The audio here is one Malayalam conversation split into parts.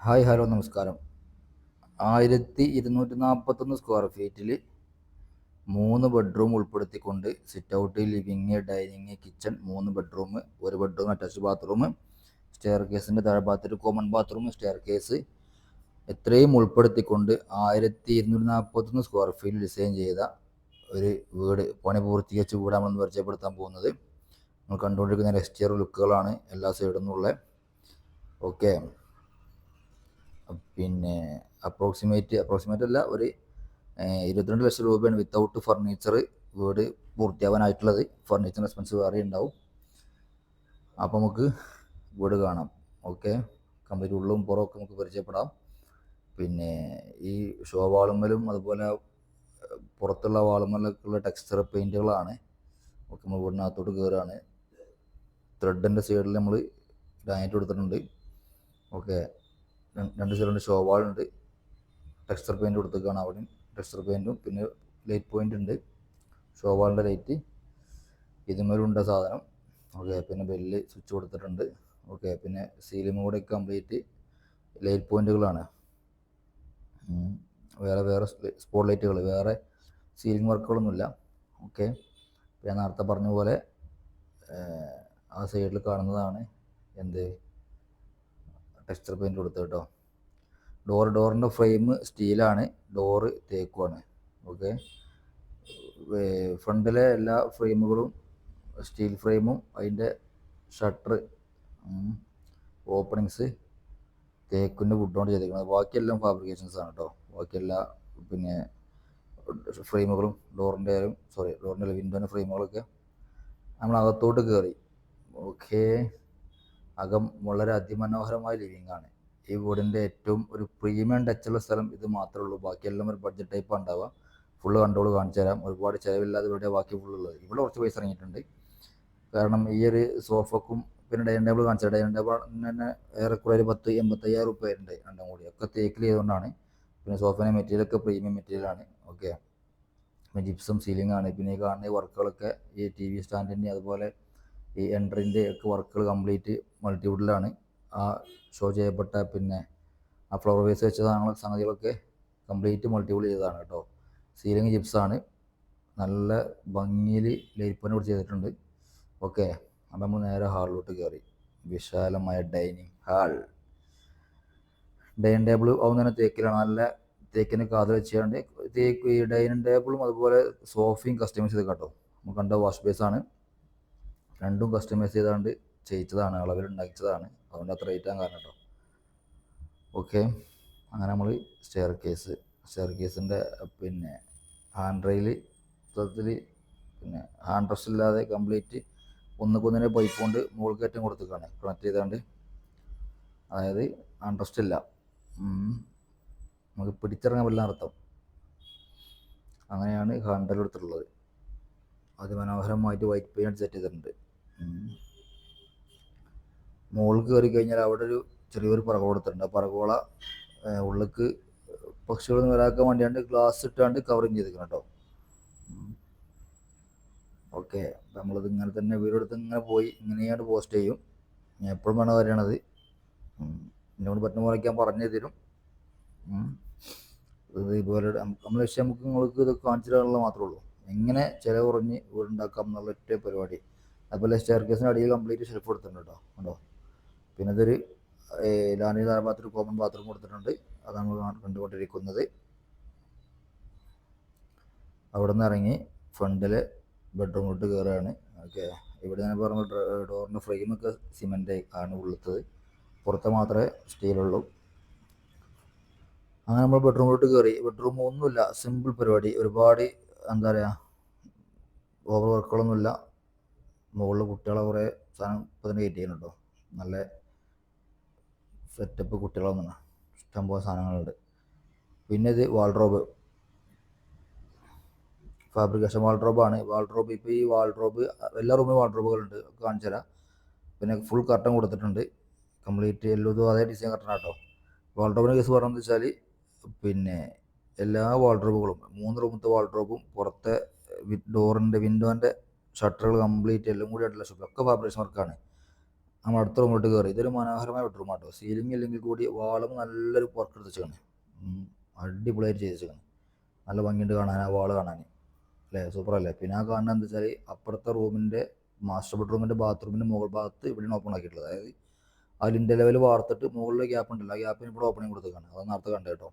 ഹായ് ഹലോ നമസ്കാരം. ആയിരത്തി ഇരുന്നൂറ്റി നാൽപ്പത്തൊന്ന് സ്ക്വയർ ഫീറ്റിൽ മൂന്ന് ബെഡ്റൂം ഉൾപ്പെടുത്തിക്കൊണ്ട് sit out living dining kitchen മൂന്ന് ബെഡ്റൂം ഒരു ബെഡ്റൂം അറ്റാച്ച് ബാത്റൂം സ്റ്റെയർ കേസിന്റെ താഴെ ഭാഗത്തൊരു കോമൺ ബാത്റൂം സ്റ്റെയർ കേസ് എത്രയും ഉൾപ്പെടുത്തിക്കൊണ്ട് ആയിരത്തി ഇരുന്നൂറ്റി നാൽപ്പത്തൊന്ന് സ്ക്വയർ ഫീറ്റ് ഡിസൈൻ ചെയ്ത ഒരു വീട് പണി പൂർത്തീകരിച്ച് വീട് നമ്മൾ പരിചയപ്പെടുത്താൻ പോകുന്നത്. നമ്മൾ കണ്ടുകൊണ്ടിരിക്കുന്ന എക്സ്റ്റീരിയർ ലുക്കുകളാണ് എല്ലാ സൈഡിൽ നിന്നുള്ള ഓക്കെ പിന്നെ അപ്രോക്സിമേറ്റ് അപ്രോക്സിമേറ്റ് അല്ല ഒരു ഇരുപത്തിരണ്ട് ലക്ഷം രൂപയാണ് വിത്തൗട്ട് ഫർണിച്ചർ വീട് പൂർത്തിയാവാനായിട്ടുള്ളത്. ഫർണിച്ചർ എക്സ്പെൻസ് വേറെ ഉണ്ടാവും. അപ്പോൾ നമുക്ക് വീട് കാണാം. ഓക്കെ കംപ്ലീറ്റ് ഉള്ളും പുറമൊക്കെ നമുക്ക് പരിചയപ്പെടാം. പിന്നെ ഈ ഷോ വാളുമ്മലും അതുപോലെ പുറത്തുള്ള വാളുമ്മലൊക്കെയുള്ള ടെക്സ്ചർ പെയിന്റുകളാണ് ഓക്കെ നമ്മൾ വീടിനകത്തോട്ട് കയറുകയാണ് ത്രെഡിന്റെ സൈഡിൽ നമ്മൾ ഗ്രാനൈറ്റ് കൊടുത്തിട്ടുണ്ട്. ഓക്കെ രണ്ട് സൈഡിലുണ്ട് ഷോ വാളുണ്ട് ടെക്സ്ചർ പെയിന്റ് കൊടുത്തേക്കാണ് അവിടെയും. ടെക്സ്ചർ പെയിന്റും പിന്നെ ലൈറ്റ് പോയിന്റ് ഉണ്ട്. ഷോ വാളിന്റെ ലൈറ്റ് ഇതുമേലുണ്ട് സാധനം. ഓക്കെ പിന്നെ ബെല്ല് സ്വിച്ച് കൊടുത്തിട്ടുണ്ട്. ഓക്കെ പിന്നെ സീലിംഗ് കൂടെ കംപ്ലീറ്റ് ലൈറ്റ് പോയിന്റുകളാണ് വേറെ വേറെ സ്പോട്ട് ലൈറ്റുകൾ വേറെ സീലിംഗ് വർക്കുകളൊന്നുമില്ല ഓക്കെ ഞാൻ നേരത്തെ പറഞ്ഞ പോലെ ആ സൈഡിൽ കാണുന്നതാണ് എന്ത്? ടെക്സ്ചർ പെയിന്റ് കൊടുത്തത് കേട്ടോ. ഡോർ ഡോറിന്റെ ഫ്രെയിം സ്റ്റീലാണ് ഡോറ് തേക്കുമാണ് ഓക്കെ ഫ്രണ്ടിലെ എല്ലാ ഫ്രെയിമുകളും സ്റ്റീൽ ഫ്രെയിമും അതിന്റെ ഷട്ടർ ഓപ്പണിങ്സ് തേക്കിന്റെ വുഡോണ്ട് ചെയ്തേക്കുന്നത് ബാക്കിയെല്ലാം ഫാബ്രിക്കേഷൻസ് ആണ് കേട്ടോ. ബാക്കിയെല്ലാ പിന്നെ ഫ്രെയിമുകളും ഡോറിന്റെ സോറി ഡോറിന്റെ വിൻഡോന്റെ ഫ്രെയിമുകളൊക്കെ നമ്മൾ അകത്തോട്ട് കയറി ഓക്കെ അകം വളരെ അതിമനോഹരമായ ലിവിങ് ആണ്. ഈ വീടിന്റെ ഏറ്റവും ഒരു പ്രീമിയം ടച്ചുള്ള സ്ഥലം ഇത് മാത്രമേ ഉള്ളൂ. ബാക്കിയെല്ലാം ഒരു ബഡ്ജറ്റ് ടൈപ്പ് ഉണ്ടാവുക. ഫുള്ള് കണ്ടോൾ കാണിച്ചു തരാം. ഒരുപാട് ചിലവില്ലാതെ ഇവിടെ ബാക്കി ഫുള്ളുള്ളത് ഇവിടെ കുറച്ച് പൈസ ഇറങ്ങിയിട്ടുണ്ട്. കാരണം ഈ ഒരു സോഫക്കും പിന്നെ ഡൈനിങ് ടേബിൾ കാണിച്ചത് ഡൈനിങ് ടേബിൾ തന്നെ ഏറെക്കുറെ ഒരു പത്ത് എൺപത്തയ്യായിരം റുപ്യ ഉണ്ട് രണ്ടും കൂടി. ഒക്കെ തേക്കിൽ ചെയ്തുകൊണ്ടാണ്. പിന്നെ സോഫേന്റെ മെറ്റീരിയലൊക്കെ പ്രീമിയം മെറ്റീരിയലാണ് ഓക്കെ പിന്നെ ജിപ്സം സീലിംഗ് ആണ്. പിന്നെ ഈ കാണുന്ന വർക്കുകളൊക്കെ ഈ ടി വി സ്റ്റാൻഡിന്റെ അതുപോലെ ഈ എൻട്രിന്റെ ഒക്കെ വർക്കുകൾ കംപ്ലീറ്റ് മൾട്ടിവുഡിലാണ്. ആ ഷോ ചെയ്യപ്പെട്ട പിന്നെ ആ ഫ്ലവർ വേസ് വെച്ച സാധനങ്ങൾ സംഗതികളൊക്കെ കംപ്ലീറ്റ് മൾട്ടിവുഡ് ചെയ്തതാണ് കേട്ടോ. സീലിംഗ് ജിപ്സാണ്. നല്ല ഭംഗിയിൽ ലൈപ്പനോട് ചെയ്തിട്ടുണ്ട്. ഓക്കെ അപ്പം നമ്മൾ നേരെ ഹാളിലോട്ട് കയറി വിശാലമായ ഡൈനിങ് ഹാൾ. ഡൈനിങ് ടേബിൾ തന്നെ തേക്കിലാണ്. നല്ല തേക്കിന് കാത് വെച്ചുകൊണ്ട് തേക്ക് ഈ ഡൈനിങ് ടേബിളും അതുപോലെ സോഫയും കസ്റ്റമൈസ് ചെയ്ത് കേട്ടോ. നമുക്ക് കണ്ട വാഷ് ബേസാണ്. രണ്ടും കസ്റ്റമൈസ് ചെയ്താണ്ട് ചെയ്യിച്ചതാണ് അളവിൽ ഉണ്ടാക്കിച്ചതാണ്. അതുകൊണ്ട് അത്ര റേറ്റ് ആകാൻ കാരണം കേട്ടോ ഓക്കെ അങ്ങനെ നമ്മൾ സ്റ്റെയർ കേസ് സ്റ്റെയർ കേസിന്റെ പിന്നെ ഹാൻഡ് റെയിൽ മൊത്തത്തിൽ പിന്നെ ഹാൻഡ് റെസ്റ്റ് ഇല്ലാതെ കംപ്ലീറ്റ് ഒന്നുകൊന്നിനെ പൈപ്പ് കൊണ്ട് മുകൾ കയറ്റം കൊടുത്തേക്കാണ്. കണക്ട് ചെയ്താണ്ട്. അതായത് ഹാൻഡ് ഇല്ല. നമുക്ക് പിടിച്ചിറങ്ങാൻ പറ്റില്ല അർത്ഥം. അങ്ങനെയാണ് ഹാൻഡൽ എടുത്തിട്ടുള്ളത്. അതിമനോഹരമായിട്ട് വൈറ്റ് പെയിന്റ് സെറ്റ് ചെയ്തിട്ടുണ്ട്. മുകളിൽ കയറി കഴിഞ്ഞാൽ അവിടെ ഒരു ചെറിയൊരു പറക കൊടുത്തിട്ടുണ്ട്. ആ പറകോള ഉള്ളിക്ക് പക്ഷികളൊന്നും വരാക്കാൻ വേണ്ടിയാണ്ട് ഗ്ലാസ് ഇട്ടാണ്ട് കവറിങ് ചെയ്തിരിക്കണം കേട്ടോ. ഓക്കെ. നമ്മളിത് ഇങ്ങനെ തന്നെ വീടെടുത്ത് ഇങ്ങനെ പോയി ഇങ്ങനെയാണ് പോസ്റ്റ് ചെയ്യും. ഞാൻ എപ്പോഴും വേണം വരണത് എന്നോട് പറ്റുന്ന പോലെ ഞാൻ പറഞ്ഞു തരും. ഇത് ഇതുപോലെ നമ്മൾ ലക്ഷ്യം നമുക്ക് നിങ്ങൾക്ക് ഇത് കാണിച്ചു തരാനുള്ള മാത്രമേ ഉള്ളൂ. എങ്ങനെ ചിലവ് കുറഞ്ഞ് വീടുണ്ടാക്കാം എന്നുള്ള ഒറ്റ പരിപാടി. അതുപോലെ സ്റ്റെയർ കേസിന്റെ അടിയിൽ കംപ്ലീറ്റ് ഷെൽഫ് കൊടുത്തിട്ടുണ്ട് കേട്ടോ ഉണ്ടോ പിന്നെ ഇതൊരു ലാൻഡി ഒരു കോമൺ ബാത്റൂം കൊടുത്തിട്ടുണ്ട്. അത് നമ്മൾ കണ്ടുകൊണ്ടിരിക്കുന്നത്. അവിടെ നിന്ന് ഇറങ്ങി ഫ്രണ്ടിലെ ബെഡ്റൂമിലോട്ട് കയറുകയാണ് ഓക്കെ. ഇവിടെ ഞാൻ പറഞ്ഞ ഡോറിന്റെ ഫ്രെയിമൊക്കെ സിമെന്റ് ആണ് ഉള്ളത് പുറത്ത് മാത്രമേ സ്റ്റീലുള്ളൂ അങ്ങനെ നമ്മൾ ബെഡ്റൂമിലോട്ട് കയറി ബെഡ്റൂം ഒന്നുമില്ല സിമ്പിൾ പരിപാടി. ഒരുപാട് എന്താ പറയുക ഓവർ വർക്കുകളൊന്നുമില്ല മുകളിൽ കുട്ടികളെ കുറേ സാധനം ഇപ്പം തന്നെ കയറ്റി ചെയ്യുന്നുണ്ടോ? നല്ല സെറ്റപ്പ് കുട്ടികളൊന്നും ഇഷ്ടംപോലെ സാധനങ്ങളുണ്ട്. പിന്നെ ഇത് വാൾഡ്രോബ് ഫാബ്രിക്കേഷൻ വാൾഡ്രോബാണ് വാൾഡ്രോബ് ഇപ്പോൾ ഈ വാൾഡ്രോബ് എല്ലാ റൂമിലും വാൾഡ്രോബുകളുണ്ട് കാണിച്ചു തരാം. പിന്നെ ഫുൾ കർട്ടൺ കൊടുത്തിട്ടുണ്ട്. കംപ്ലീറ്റ് എല്ലാം അതേ ഡിസൈൻ കർട്ടൺ കേട്ടോ വാൾഡ്രോബിന്റെ കേസ് പറഞ്ഞതെന്ന് വെച്ചാൽ പിന്നെ എല്ലാ വാൾഡ്രോബുകളും മൂന്ന് റൂമത്തെ വാൾഡ്രോബും പുറത്തെ ഡോറിന്റെ വിൻഡോന്റെ ഷട്ടറുകൾ കംപ്ലീറ്റ് എല്ലാം കൂടി ആയിട്ടുള്ള ഷോപ്പ് ഒക്കെ ഫാബ്രിക്സ് വർക്കാണ്. നമ്മൾ അടുത്ത റൂമിലോട്ട് കയറി ഇതൊരു മനോഹരമായ ബെഡ്റൂം ആട്ടോ. സീലിംഗ് ഇല്ലെങ്കിൽ കൂടി വാളും നല്ലൊരു വർക്ക് വെച്ചാണ് അടിപൊളിയായിട്ട് ചെയ്ത് വെച്ചാണ് നല്ല ഭംഗിയുണ്ട് കാണാൻ ആ വാൾ കാണാൻ. അല്ലേ? സൂപ്പർ അല്ലേ? പിന്നെ ആ കാണുന്നത് എന്താ വെച്ചാൽ അപ്പുറത്തെ റൂമിന്റെ മാസ്റ്റർ ബെഡ്റൂമിന്റെ ബാത്റൂമിന്റെ മുകൾ ഭാഗത്ത് ഇവിടെയാണ് ഓപ്പൺ ആക്കിയിട്ടുള്ളത്. അതായത് ആ ലിന്റെ ലെവൽ വാർത്തിട്ട് മുകളിലെ ഗ്യാപ്പ് ഉണ്ടല്ലോ. ആ ഗ്യാപ്പിന് ഇവിടെ ഓപ്പണിങ് കൊടുത്തേക്കാണ്. അത് നേരത്തെ കണ്ടു കേട്ടോ.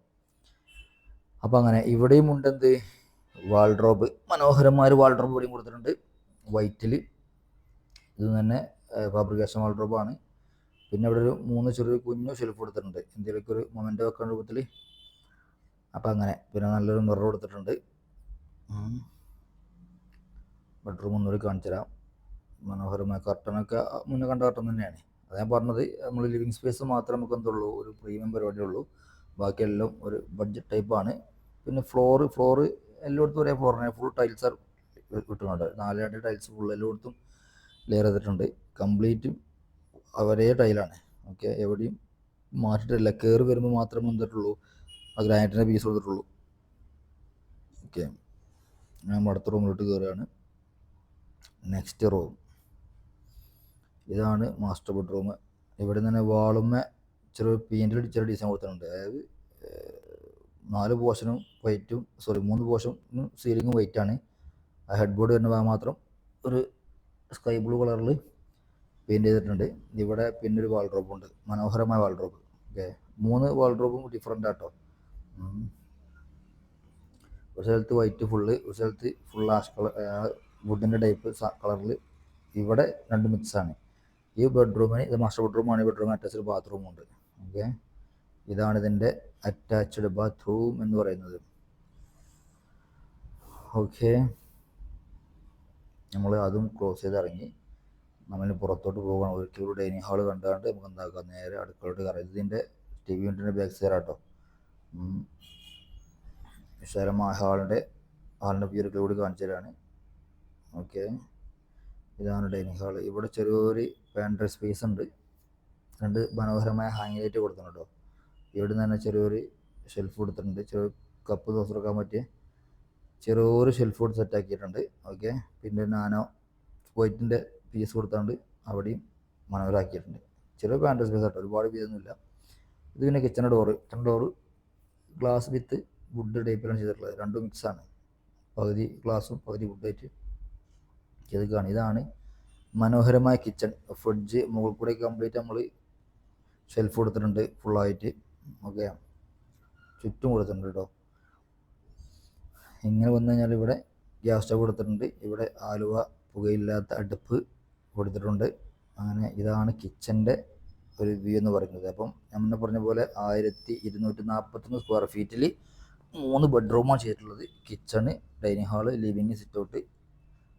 അപ്പോൾ അങ്ങനെ ഇവിടെയും ഉണ്ട് എന്ത്? വാൾഡ്രോബ് മനോഹരമായ ഒരു വാൾഡ്രോബ് ഇവിടെയും കൊടുത്തിട്ടുണ്ട്. വൈറ്റിൽ. ഇത് തന്നെ ഫാബ്രിക്കേഷൻ വാൾഡ്രോബാണ് പിന്നെ ഇവിടെ ഒരു മൂന്ന് ചെറിയൊരു കുഞ്ഞു ഷെൽഫ് കൊടുത്തിട്ടുണ്ട് എന്തെങ്കിലുമൊക്കെ ഒരു മൊമെന്റ് വെക്കാൻ രൂപത്തിൽ. അപ്പം അങ്ങനെ പിന്നെ നല്ലൊരു മിറർ കൊടുത്തിട്ടുണ്ട്. ബെഡ്റൂം ഒന്നുകൂടി കാണിച്ചു തരാം. മനോഹരമായ കർട്ടനൊക്കെ മുന്നേ കണ്ട കർട്ടൻ തന്നെയാണ്. അത് ഞാൻ പറഞ്ഞത് നമ്മൾ ലിവിങ് സ്പേസ് മാത്രമേ നമുക്ക് എന്തുള്ളൂ ഒരു പ്രീമിയം പരിപാടിയുള്ളൂ ബാക്കിയെല്ലാം ഒരു ബഡ്ജറ്റ് ടൈപ്പാണ് പിന്നെ ഫ്ലോറ് ഫ്ലോറ് എല്ലായിടത്തും ഒരേ ഫ്ലോറാണ് ഫുൾ ടൈൽസ് കിട്ടുന്നുണ്ട്. നാല് രണ്ട് ടൈൽസ് ഫുൾ എല്ലായിടത്തും ലെയർ ചെയ്തിട്ടുണ്ട്. കംപ്ലീറ്റ് ഒരേ ടൈലാണ് ഓക്കെ എവിടെയും മാറ്റിയിട്ടില്ല. കയറി വരുമ്പോൾ മാത്രമേ എന്തിട്ടുള്ളൂ ആ ഗ്രാനൈറ്റിന്റെ പീസ് കൊടുത്തിട്ടുള്ളൂ. ഓക്കെ ഞാൻ അടുത്ത റൂമിലോട്ട് കയറുകയാണ് നെക്സ്റ്റ് റൂം ഇതാണ് മാസ്റ്റർ ബെഡ്റൂം ഇവിടെ തന്നെ വാളുമ്മ ചെറിയ പെയിന്റിൽ ചെറിയ ഡിസൈൻ കൊടുത്തിട്ടുണ്ട്. അതായത് നാല് പോർഷനും വൈറ്റും സോറി മൂന്ന് പോർഷനും സീലിങ്ങും വൈറ്റാണ് ആ ഹെഡ് ബോർഡ് വരുന്ന ഭാഗം മാത്രം ഒരു സ്കൈ ബ്ലൂ കളറിൽ പെയിന്റ് ചെയ്തിട്ടുണ്ട്. ഇവിടെ പിന്നെ ഒരു വാൾഡ്രോപ്പ് ഉണ്ട്. മനോഹരമായ വാൾഡ്രോപ്പ് ഓക്കെ മൂന്ന് വാൾഡ്രോപ്പും ഡിഫറെന്റ് ആട്ടോ. ഒരു സ്ഥലത്ത് വൈറ്റ് ഫുള്ള് ഒരു സ്ഥലത്ത് ഫുൾ ആഷ് കളർ വുഡിന്റെ ടൈപ്പ് കളറിൽ ഇവിടെ രണ്ട് മിക്സാണ് ഈ ബെഡ്റൂമിന് ഇത് മാസ്റ്റർ ബെഡ്റൂമാണ് ബെഡ്റൂം അറ്റാച്ച്ഡ് ബാത്റൂം ഉണ്ട്. ഓക്കെ ഇതാണ് ഇതിന്റെ അറ്റാച്ച്ഡ് ബാത്റൂം എന്ന് പറയുന്നത്. ഓക്കെ നമ്മൾ അതും ക്ലോസ് ചെയ്ത് ഇറങ്ങി. നമ്മൾ പുറത്തോട്ട് പോകണം ഒരിക്കലും ഡൈനിങ് ഹാൾ കണ്ടാണ്ട് നമുക്ക് എന്താക്കാം? നേരെ അടുക്കളോട്ട് കയറാം. ഇതിന്റെ ടി വി യൂണിറ്റിന്റെ ബാക്ക് സൈഡ് ആട്ടോ. വിശാലമായ ഹാളിന്റെ ഹാളിന്റെ വ്യൂ കൂടി കാണിച്ചതാണ് ഓക്കെ. ഇതാണ് ഡൈനിങ് ഹാൾ ഇവിടെ ചെറിയൊരു പാൻട്രി സ്പേസ് ഉണ്ട്. രണ്ട് മനോഹരമായ ഹാങ് ലൈറ്റ് കൊടുത്തിട്ടുണ്ട് കേട്ടോ ഇവിടെ നിന്ന് തന്നെ ചെറിയൊരു ഷെൽഫ് കൊടുത്തിട്ടുണ്ട്. ചെറിയ കപ്പ് ദോശ വെക്കാൻ പറ്റിയ ചെറിയൊരു ഷെൽഫ് കൊടുത്ത് സെറ്റ് ആക്കിയിട്ടുണ്ട്. ഓക്കെ പിന്നെ നാനോ വൈറ്റിന്റെ പീസ് കൊടുത്താണ്ട് അവിടെയും മനോഹരമാക്കിയിട്ടുണ്ട് ചെറിയ പാൻട്രി സ്പേസ് കേട്ടോ ഒരുപാട് പീസൊന്നുമില്ല ഇത് പിന്നെ kitchen door kitchen door glass with wood ടൈപ്പിലാണ് ചെയ്തിട്ടുള്ളത്. രണ്ടും മിക്സാണ് പകുതി ഗ്ലാസും പകുതി വുഡായിട്ട് ചെയ്തേക്കാണ് ഇതാണ് മനോഹരമായ കിച്ചൺ ഫ്രിഡ്ജ് മുകളിൽ കൂടെ കംപ്ലീറ്റ് നമ്മൾ ഷെൽഫ് കൊടുത്തിട്ടുണ്ട് ഫുള്ളായിട്ട് ഓക്കെ ചുറ്റും കൊടുത്തിട്ടുണ്ട് കേട്ടോ ഇങ്ങനെ വന്നു കഴിഞ്ഞാൽ ഇവിടെ ഗ്യാസ് സ്റ്റവ് കൊടുത്തിട്ടുണ്ട്. ഇവിടെ ആലുവ പുകയില്ലാത്ത അടുപ്പ് കൊടുത്തിട്ടുണ്ട്. അങ്ങനെ ഇതാണ് കിച്ചന്റെ ഒരു വ്യൂ എന്ന് പറയുന്നത്. അപ്പം നമ്മൾ പറഞ്ഞ പോലെ ആയിരത്തി ഇരുന്നൂറ്റി നാൽപ്പത്തൊന്ന് സ്ക്വയർ ഫീറ്റിൽ മൂന്ന് ബെഡ്റൂമാണ് ചെയ്തിട്ടുള്ളത്. Kitchen dining hall living sit out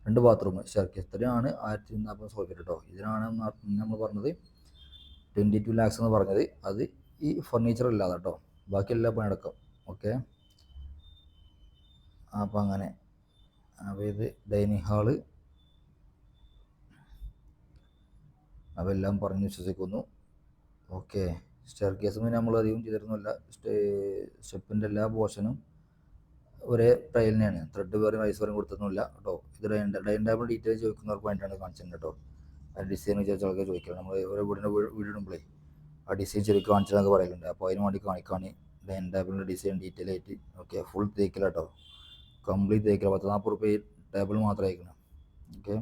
രണ്ട് ബാത്റൂം ഷെർക്കി ഇത്രയാണ് ആയിരത്തി നാൽപ്പത് സ്ക്വയർ ഫീറ്റ് കേട്ടോ ഇതിനാണ് നമ്മൾ പറഞ്ഞത് ട്വന്റി ടു ലാക്സ് എന്ന് പറഞ്ഞത്. അത് ഈ ഫർണിച്ചർ ഇല്ലാതെ കേട്ടോ ബാക്കി എല്ലാ പണിയെടുക്കാം. ഓക്കെ അപ്പം അങ്ങനെ. അപ്പോൾ ഇത് ഡൈനിങ് ഹാൾ. എല്ലാം പറഞ്ഞ് വിശ്വസിക്കുന്നു. ഓക്കെ. സ്റ്റെയർ കേസ് നമ്മൾ അധികം ചെയ്തിരുന്നില്ല സ്റ്റെപ്പിന്റെ എല്ലാ പോർഷനും ഒരേ ടൈലിനെയാണ്. ത്രെഡ് വേറെ വൈസ് വേറെ കൊടുത്തൊന്നുമില്ല കേട്ടോ. ഇത് ഡൈൻ ഡൈൻ ടേബിൾ ഡീറ്റെയിൽ ചോദിക്കുന്നവർക്ക് വേണ്ടിയിട്ടാണ് കാണിച്ചത് കേട്ടോ. ആ ഡിസൈൻ വിചാരിച്ചാൽ ആൾക്കാർ ചോദിക്കുക നമ്മൾ ഓരോ വീടിന്റെ വീടിടുമ്പോഴേ ആ ഡിസൈൻ ശരിക്കും കാണിച്ചതെന്നൊക്കെ പറയലുണ്ട്. അപ്പോൾ അതിന് വേണ്ടി കാണിക്കാണ് ഡൈൻ ടേബിളിന്റെ ഡിസൈൻ ഡീറ്റെയിൽ ആയിട്ട്. ഓക്കെ ഫുൾ തേക്കില കേട്ടോ കംപ്ലീറ്റ് തേക്കില്ല. പത്ത് നാൽപ്പത് റുപ്യ ടേബിൾ മാത്രം അയക്കണം ഓക്കെ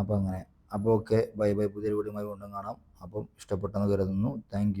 അപ്പോൾ അങ്ങനെ. അപ്പോൾ ഓക്കെ ബൈ ബൈ പുതിയ വീഡിയോയുമായി കൊണ്ടും കാണാം. അപ്പം ഇഷ്ടപ്പെട്ടെന്ന് കരുതുന്നു. താങ്ക്